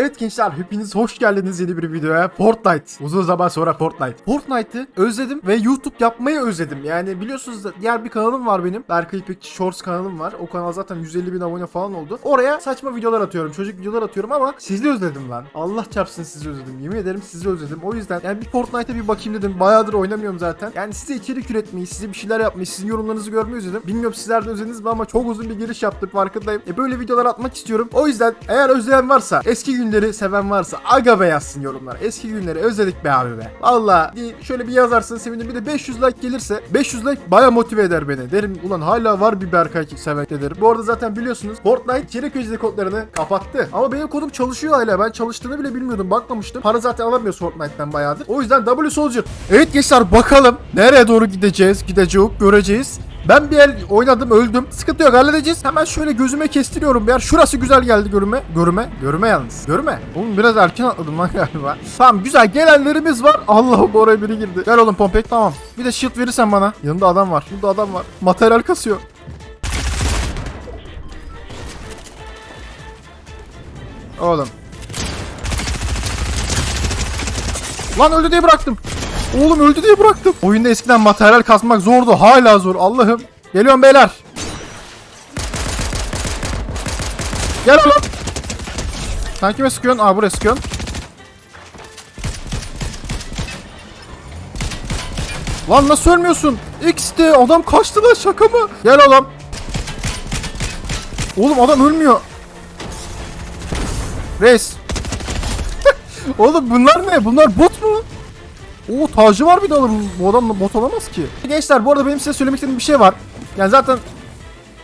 Evet gençler hepiniz hoş geldiniz yeni bir videoya. Fortnite. Uzun zaman sonra Fortnite. Fortnite'ı özledim ve YouTube yapmayı özledim. Yani biliyorsunuz da diğer bir kanalım var benim. Berkay İpekçi Shorts kanalım var. O kanal zaten 150 bin abone falan oldu. Oraya saçma videolar atıyorum. Çocuk videolar atıyorum ama sizi özledim lan. Allah çarpsın sizi özledim. Yemin ederim sizi özledim. O yüzden yani bir Fortnite'a bir bakayım dedim. Bayağıdır oynamıyorum zaten. Yani size içerik üretmeyi, size bir şeyler yapmayı, sizin yorumlarınızı görmeyi özledim. Bilmiyorum sizler de özlediniz mi ama çok uzun bir giriş yaptık farkındayım. E böyle videolar atmak istiyorum. O yüzden eğer özleyen varsa, eski günleri seven varsa aga be yazsın yorumlara. Eski günleri özledik be abi be. Valla şöyle bir yazarsın sevinirim. Bir de 500 like gelirse 500 like baya motive eder beni. Derim ulan hala var bir Berkay seven de derim. Bu arada zaten biliyorsunuz Fortnite içerik ücreti kodlarını kapattı. Ama benim kodum çalışıyor hala. Ben çalıştığını bile bilmiyordum. Bakmamıştım. Para zaten alamıyoruz Fortnite'ten bayağıdır. O yüzden W Soldier. Evet gençler bakalım nereye doğru gideceğiz, gideceğiz, göreceğiz. Ben bir el oynadım öldüm. Sıkıntı yok halledeceğiz. Hemen şöyle gözüme kestiriyorum bir yer. Şurası güzel geldi görüme. Görüme. Görüme yalnız. Görüme. Oğlum biraz erken atladım lan galiba. Tamam güzel gelenlerimiz var. Allah'ım oraya biri girdi. Gel oğlum Pompek tamam. Bir de shield verirsen bana. Yanında adam var. Burada adam var. Materyal kasıyor. Oğlum. Lan öldü diye bıraktım. Oğlum öldü diye bıraktım. Oyunda eskiden materyal kasmak zordu. Hala zor. Allah'ım. Geliyorum beyler. Gel oğlum. Sen kime sıkıyorsun? Aa buraya sıkıyorsun. Lan nasıl ölmüyorsun? X'te adam kaçtı lan şaka mı? Gel oğlum. Oğlum adam ölmüyor. Reis. Oğlum bunlar ne? Bunlar bot mu? Oo tacı var bir de oğlum. Bu adam bot olamaz ki. Gençler bu arada benim size söylemek istediğim bir şey var. Yani zaten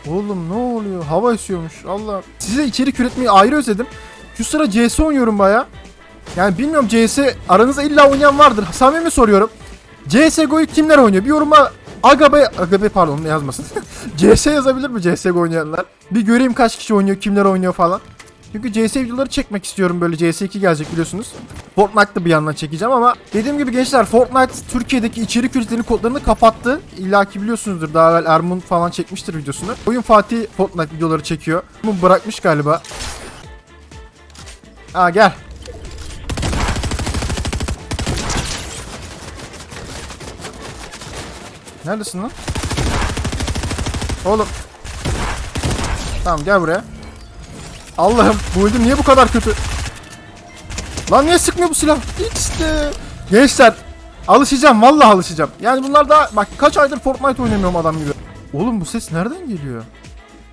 Oğlum ne oluyor? Hava esiyormuş. Allah. Size içerik üretmeyi ayrı özledim. Şu sıra CS oynuyorum baya. Yani bilmiyorum CS aranızda illa oynayan vardır. Samimi soruyorum. CSGO'yu kimler oynuyor? Bir yoruma Agabe, Agabe pardon yazmasın. CS yazabilir mi CSGO oynayanlar? Bir göreyim kaç kişi oynuyor, kimler oynuyor falan. Çünkü CS videoları çekmek istiyorum böyle CS2 gelecek biliyorsunuz. Fortnite'da bir yandan çekeceğim ama dediğim gibi gençler Fortnite Türkiye'deki içerik üretimi kodlarını kapattı. İlla ki biliyorsunuzdur daha evvel Ermun falan çekmiştir videosunu. Oyun Fatih Fortnite videoları çekiyor. Bu bırakmış galiba. Aa gel. Neredesin lan? Oğlum. Tamam gel buraya. Allah'ım bu oyun niye bu kadar kötü? Lan niye sıkmıyor bu silah? İşte. Gençler alışacağım vallahi alışacağım. Yani bunlar da bak kaç aydır Fortnite oynamıyorum adam gibi. Oğlum bu ses nereden geliyor?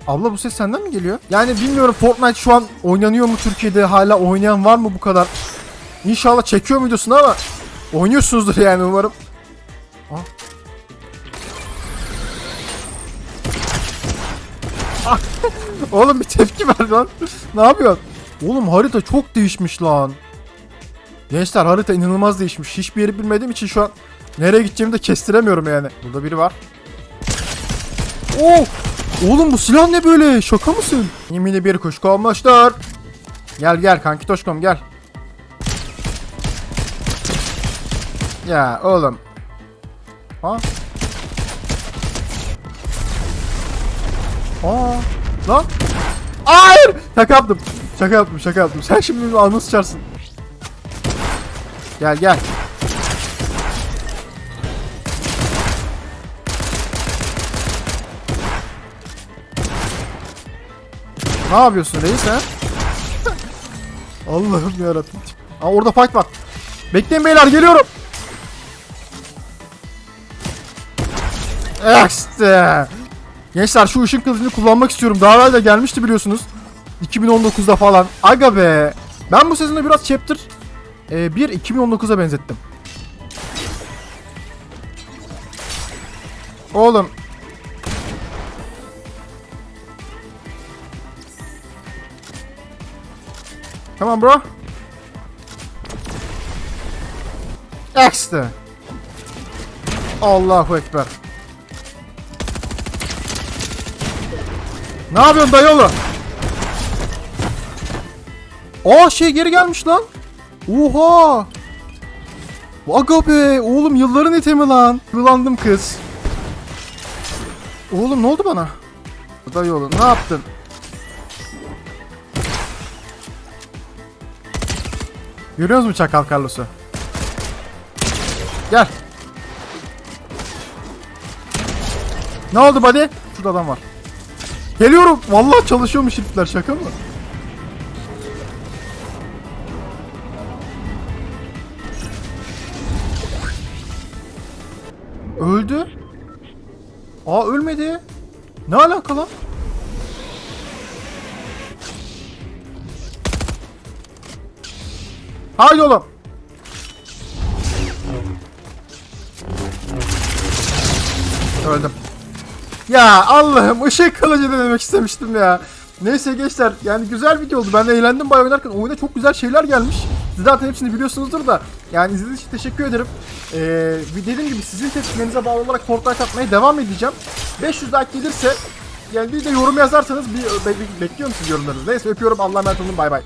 Abla bu ses senden mi geliyor? Yani bilmiyorum Fortnite şu an oynanıyor mu Türkiye'de? Hala oynayan var mı bu kadar? İnşallah çekiyor mu videosunu ama oynuyorsunuzdur yani umarım. Ah. Oğlum bir tepki ver lan. ne yapıyorsun? Oğlum harita çok değişmiş lan. Gençler harita inanılmaz değişmiş. Hiçbir yeri bilmediğim için şu an nereye gideceğimi de kestiremiyorum yani. Burada biri var. Oo! Oğlum bu silah ne böyle? Şaka mısın? Yemini bir kuş konmuştur. Gel gel kanki toşkom gel. Ya oğlum. Ha? Aa, lan. Hayır! Şaka yaptım. Şaka yaptım, şaka yaptım. Sen şimdi benim alnını sıçarsın. Gel gel. Ne yapıyorsun reis ha? Allah'ım yarabbim. Aa orada fight var. Bekleyin beyler geliyorum. İşte. Gençler şu ışın kılıcını kullanmak istiyorum. Daha evvel de gelmişti biliyorsunuz. 2019'da falan. Aga be. Ben bu sezonu biraz chapter e, 1 2019'a benzettim. Oğlum. Tamam bro. İşte. Allahu Ekber. Ne yapıyorsun dayıoğlu? Aa şey geri gelmiş lan. Oha. Aga be oğlum yılların itemi lan. Kılandım kız. Oğlum ne oldu bana? Dayıoğlu ne yaptın? Görüyor musun Çakal Carlos'u? Gel. Ne oldu buddy? Şurada adam var. Geliyorum. Vallahi çalışıyormuş herifler şaka mı? Öldü. Aa ölmedi. Ne alaka lan? Haydi oğlum. Öldüm. Ya Allah'ım ışık kılıcı denemek istemiştim ya. Neyse gençler yani güzel video oldu. Ben de eğlendim bayağı oynarken. Oyuna çok güzel şeyler gelmiş. Siz zaten hepsini biliyorsunuzdur da. Yani izlediğiniz için teşekkür ederim. Ee, dediğim gibi sizin tepkilerinize bağlı olarak Fortnite atmaya devam edeceğim. 500 like gelirse yani bir de yorum yazarsanız bir be- bekliyorum siz yorumlarınızı. Neyse öpüyorum. Allah'a emanet olun. Bay bay.